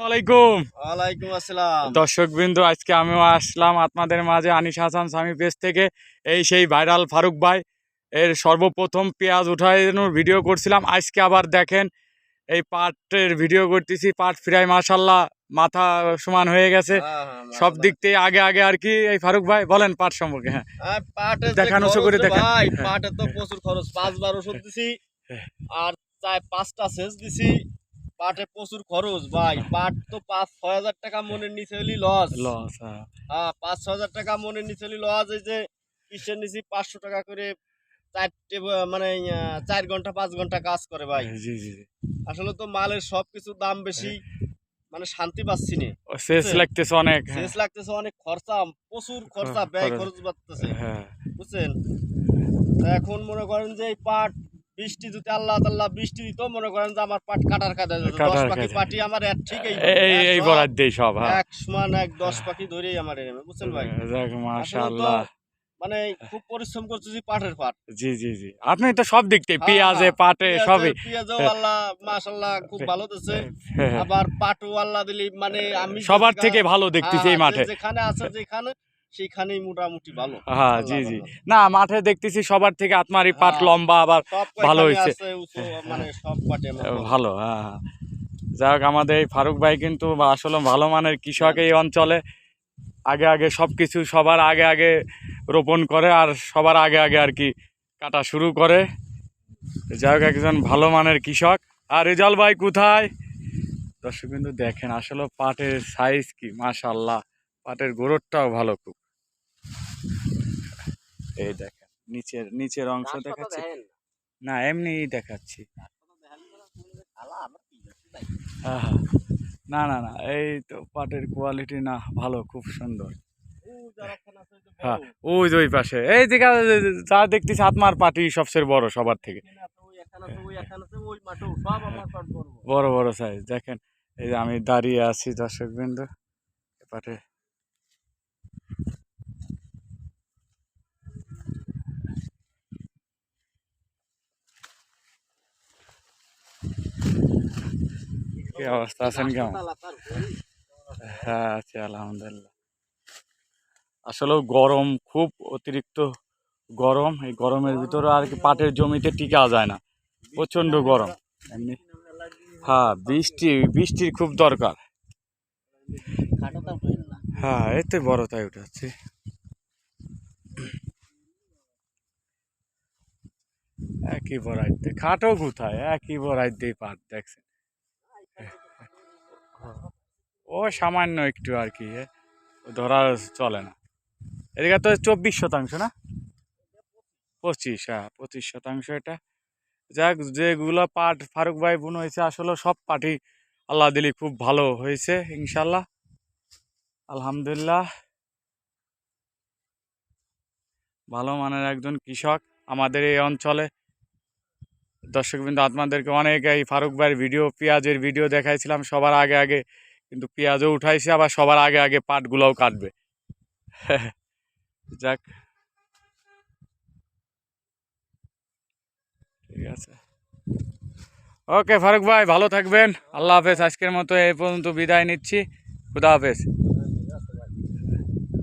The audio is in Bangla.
ওয়ালাইকুম ওয়ালাইকুম আসসালাম। দর্শক বিন্দু আজকে আমিও আসলাম আপনাদের মাঝে আনিস হাসান স্বামী পেজ থেকে। এই সেই ভাইরাল ফারুক ভাই এর সর্বপ্রথম পেঁয়াজ উঠানোর ভিডিও করছিলাম। আজকে আবার দেখেন এই পাটের ভিডিও করতেছি পাট ফিরাই মাশাল্লাহ মাথা সমান হয়ে গেছে। হ্যাঁ, হ্যাঁ, সব দিক থেকে আগে আগে আর কি এই ফারুক ভাই বলেন পাট সম্পর্কে হ্যাঁ। দেখানো করে দেখেন। হ্যাঁ। পাটে তো প্রচুর খরচ পাঁচবার ওষুধ দিছি। আর চাই পাঁচটা সেচ দিছি। পাটে প্রচুর খরচ ভাই। পাট তো পাঁচ ছয় হাজার টাকা মনের নিচে হলি লস লস হ্যাঁ। হ্যাঁ পাঁচ ছয় হাজার টাকা মনের নিচে হলি লস এই যে কিসের নিচে পাঁচশো টাকা করে চারটে মানে চার ঘণ্টা পাঁচ ঘণ্টা কাজ করে ভাই। জি জি জি। আসলে তো মালের সব কিছু দাম বেশি মানে শান্তি পাচ্ছি না। শেষ লাগতেছে অনেক হ্যাঁ, শেষ লাগতেছে অনেক খরচা প্রচুর খরচা ব্যয় খরচ। বাড়তেছে। হ্যাঁ। বুঝছেন? এখন মনে করেন যে এই পাট বৃষ্টি যদি আল্লাহ তাল্লাহ বৃষ্টি দিত মনে করেন যে আমার পাট কাটার যেত। দশ পাখি। পাটি আমার এক ঠিক এই বরাদ দেই সব হ্যাঁ। এক সমান এক দশ পাখি ধরেই আমার এনেবে বুঝছেন ভাই? যাক মাশাআল্লাহ। মানে খুব পরিশ্রম করতেছি পাটের পাট। জি জি জি। আপনি তো সব দিক থেকে পেঁয়াজে পাটে সবই। পেঁয়াজও আল্লাহ মাশাল্লাহ খুব ভালো দিচ্ছে হ্যাঁ, হ্যাঁ। আবার পাটও আল্লাহ দিলি মানে আমি সবার থেকে ভালো দেখতেছি এই হ্যাঁ, মাঠে। যেখানে আছে যেখানে সেখানেই মোটামুটি ভালো। হ্যাঁ জি জি। না মাঠে দেখতেছি সবার থেকে আত্মারি পাট হ্যাঁ। লম্বা আবার ভালো হয়েছে। মানে সব পাটে ভালো। হ্যাঁ হ্যাঁ। যাক আমাদের এই ফারুক ভাই কিন্তু আসলে ভালো মানের কৃষক এই অঞ্চলে। আগে আগে সব কিছু সবার আগে আগে রোপণ করে আর সবার আগে আগে আর কি কাটা শুরু করে। যাই হোক একজন ভালো মানের কৃষক। আর রেজাল ভাই কোথায়? দর্শক কিন্তু দেখেন আসলে পাটের সাইজ কি মাশাল্লাহ পাটের গোড়টাও ভালো খুব। এই দেখেন নিচের নিচের অংশ দেখাচ্ছি। না এমনি দেখাচ্ছি। না? হ্যাঁ হ্যাঁ। না না এই তো পাটের কোয়ালিটি না ভালো খুব সুন্দর। হ্যাঁ ওই যে ওই পাশে। এই যা দেখতেছি আত্মার পাটি সবচেয়ে বড় সবার থেকে। বড়। বড় সাইজ দেখেন। এই যে আমি দাঁড়িয়ে আছি দর্শক বিন্দু পাটে কি অবস্থা আছেন কেমন। হ্যাঁ আছি আলহামদুলিল্লাহ আসলে গরম খুব অতিরিক্ত গরম? এই গরমের ভিতরে আর কি পাটের জমিতে টিকা যায় না। প্রচণ্ড গরম। এমনি হ্যাঁ বৃষ্টি বৃষ্টির খুব দরকার। হ্যাঁ এতে বড় তাই উঠাচ্ছি। একই বড়াইতে খাটো কোথায়? একই বড়াইতে পাট দেখছেন? ও সামান্য একটু আর কি ধরা চলে না। এদিকে তো চব্বিশ শতাংশ না? পঁচিশ হ্যাঁ পঁচিশ শতাংশ এটা। যাক, যেগুলো পাট ফারুক ভাই বুন হয়েছে, আসলে সব পাটই আল্লাহ দিলি খুব ভালো হয়েছে ইনশাল্লাহ আলহামদুলিল্লাহ। ভালো মানের একজন কৃষক আমাদের এই অঞ্চলে। দর্শকবৃন্দ, আপনাদেরকে অনেক এই ফারুক ভাইয়ের ভিডিও, পেঁয়াজের ভিডিও দেখাইছিলাম, সবার আগে আগে কিন্তু পেঁয়াজও উঠাইছে, আবার সবার আগে আগে পাটগুলোও কাটবে। যাক। ঠিক আছে। ওকে ফারুক ভাই, ভালো থাকবেন। আল্লাহ হাফেজ, আজকের মতো এই পর্যন্ত বিদায় নিচ্ছি। খুদা হাফেজ।